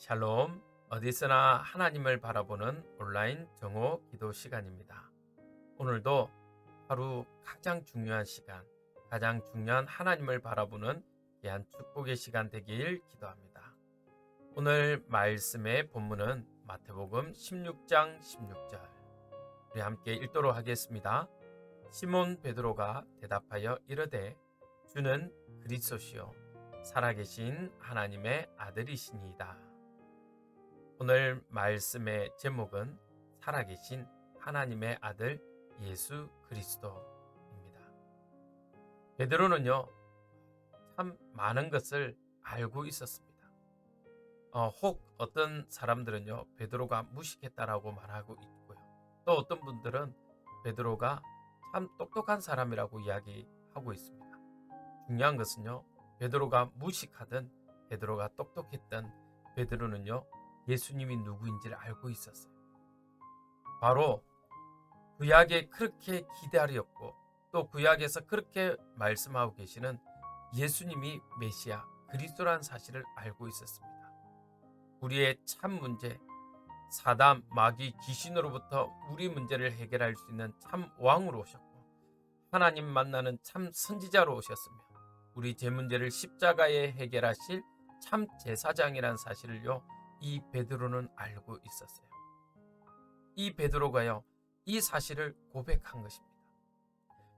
샬롬, 어디서나 하나님을 바라보는 온라인 정오 기도 시간입니다. 오늘도 하루 가장 중요한 시간, 가장 중요한 하나님을 바라보는 귀한 축복의 시간 되길 기도합니다. 오늘 말씀의 본문은 마태복음 16장 16절. 우리 함께 읽도록 하겠습니다. 시몬 베드로가 대답하여 이르되 주는 그리스도시요 살아계신 하나님의 아들이시니이다. 오늘 말씀의 제목은 살아계신 하나님의 아들 예수 그리스도입니다. 베드로는요, 참 많은 것을 알고 있었습니다. 어, 혹 어떤 사람들은요, 베드로가 무식했다라고 말하고 있고요. 또 어떤 분들은 베드로가 참 똑똑한 사람이라고 이야기하고 있습니다. 중요한 것은요, 베드로가 무식하든 베드로가 똑똑했던 베드로는요, 예수님이 누구인지를 알고 있었어요. 바로 구약에 그렇게 기다렸고 또 구약에서 그렇게 말씀하고 계시는 예수님이 메시아 그리스도라는 사실을 알고 있었습니다. 우리의 참 문제, 사담, 마귀, 귀신으로부터 우리 문제를 해결할 수 있는 참 왕으로 오셨고 하나님 만나는 참 선지자로 오셨으며 우리 제 문제를 십자가에 해결하실 참 제사장이라는 사실을요 이 베드로는 알고 있었어요. 이 베드로가요 이 사실을 고백한 것입니다.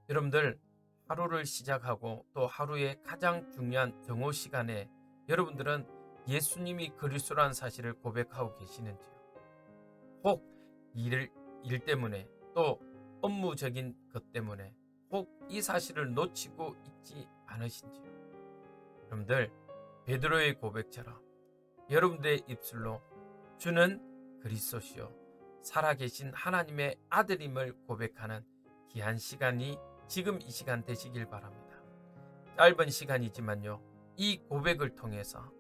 여러분들 하루를 시작하고 또 하루의 가장 중요한 정오 시간에 여러분들은 예수님이 그리스도라는 사실을 고백하고 계시는지요? 혹 일, 일 때문에 또 업무적인 것 때문에 혹 이 사실을 놓치고 있지 않으신지요? 여러분들 베드로의 고백처럼 여러분들의 입술로 주는 그리스도시요 살아계신 하나님의 아들임을 고백하는 귀한 시간이 지금 이 시간 되시길 바랍니다. 짧은 시간이지만요. 이 고백을 통해서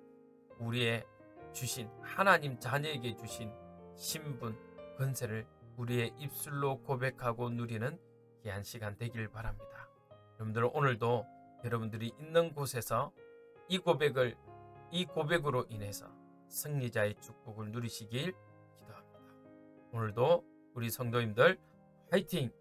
우리의 주신 하나님 자녀에게 주신 신분, 권세를 우리의 입술로 고백하고 누리는 귀한 시간 되길 바랍니다. 여러분들 오늘도 여러분들이 있는 곳에서 이 고백을 이 고백으로 인해서 승리자의 축복을 누리시길 기도합니다. 오늘도 우리 성도님들 화이팅!